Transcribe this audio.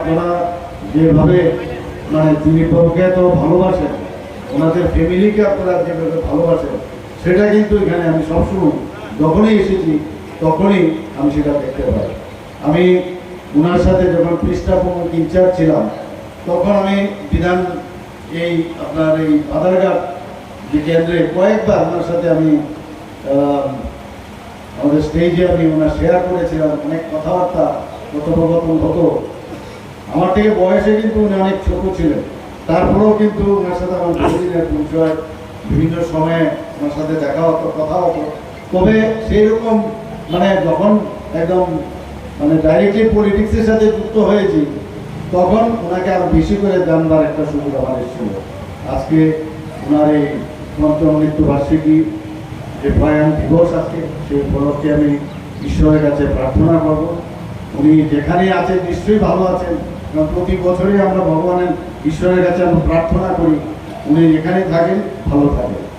আপনারা যেভাবে মানে প্রভুকে এত ভালোবাসেন, ওনাদের ফ্যামিলিকে আপনারা যেভাবে ভালোবাসেন, সেটা কিন্তু এখানে আমি সবসময় যখনই এসেছি, তখনই আমি সেটা দেখতে পাই। আমি ওনার সাথে যখন পৃষ্ঠা প্রমুখ ইনচার্জ ছিলাম, তখন আমি বিধান এই আপনার এই আধারঘাট যে কেন্দ্রে কয়েকবার ওনার সাথে আমি আমাদের স্টেজে আমি ওনার শেয়ার করেছিলাম, অনেক কথাবার্তা, কথোপকথন হতো। আমার থেকে বয়সে কিন্তু উনি অনেক ছোট ছিলেন। তারপরেও কিন্তু ওনার সাথে আমার প্রতিদিনের পরিচয়, বিভিন্ন সময়ে ওনার সাথে দেখা হতো, কথা হতো। তবে সেই রকম মানে যখন একদম মানে ডাইরেক্টলি পলিটিক্সের সাথে যুক্ত হয়েছি, তখন ওনাকে আরও বেশি করে জানবার একটা সুযোগ আমার এসেছিল। আজকে ওনার এই পঞ্চম মৃত্যুবার্ষিকী যে প্রয়াণ দিবস আজকে সেই উপলক্ষে আমি ঈশ্বরের কাছে প্রার্থনা করব। উনি যেখানে আছেন, নিশ্চয়ই ভালো আছেন। কারণ প্রতি বছরই আমরা ভগবানের, ঈশ্বরের কাছে আমরা প্রার্থনা করি। উনি এখানে থাকেন, ভালো থাকেন।